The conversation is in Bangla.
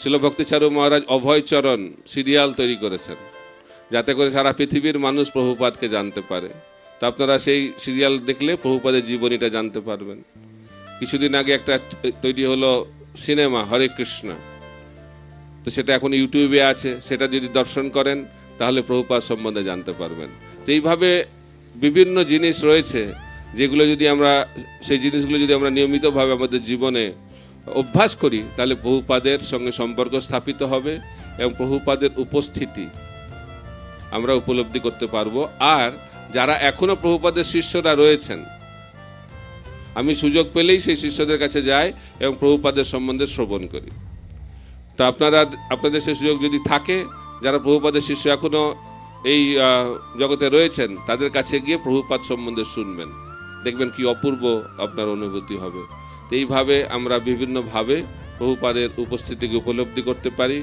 শিলভক্তিচারু মহারাজ অভয়চরণ সিরিয়াল তৈরি করেছেন। যাতে করে সারা পৃথিবীর মানুষ প্রভুপাদকে জানতে পারে। তা আপনারা সেই সিরিয়াল দেখলে প্রভুপাদের জীবনীটা জানতে পারবেন। কিছুদিন আগে একটা তৈরি হলো সিনেমা, হরে কৃষ্ণ। তো সেটা এখন ইউটিউবে আছে। সেটা যদি দর্শন করেন, তাহলে প্রভুপাদ সম্বন্ধে জানতে পারবেন। তো এইভাবে বিভিন্ন জিনিস রয়েছে, যেগুলো যদি আমরা, সেই জিনিসগুলো যদি আমরা নিয়মিতভাবে আমাদের জীবনে অভ্যাস করি, তাহলে বহুপাদের সঙ্গে সম্পর্ক স্থাপিত হবে এবং প্রভুপাদের উপস্থিতি আমরা উপলব্ধি করতে পারব। আর যারা এখনও প্রভুপাদের শিষ্যরা রয়েছেন, আমি সুযোগ পেলেই সেই শিষ্যদের কাছে যাই এবং প্রভুপাদের সম্বন্ধে শ্রবণ করি। তো আপনারা, আপনাদের সেই সুযোগ যদি থাকে, যারা প্রভুপাদের শিষ্য এখনও এই জগতে রয়েছেন, তাদের কাছে গিয়ে প্রভুপাদ সম্বন্ধে শুনবেন। দেখবেন কি অপূর্ব আপনার অনুভূতি হবে। এইভাবে আমরা বিভিন্নভাবে প্রভুপাদের উপস্থিতিকে উপলব্ধি করতে পারি।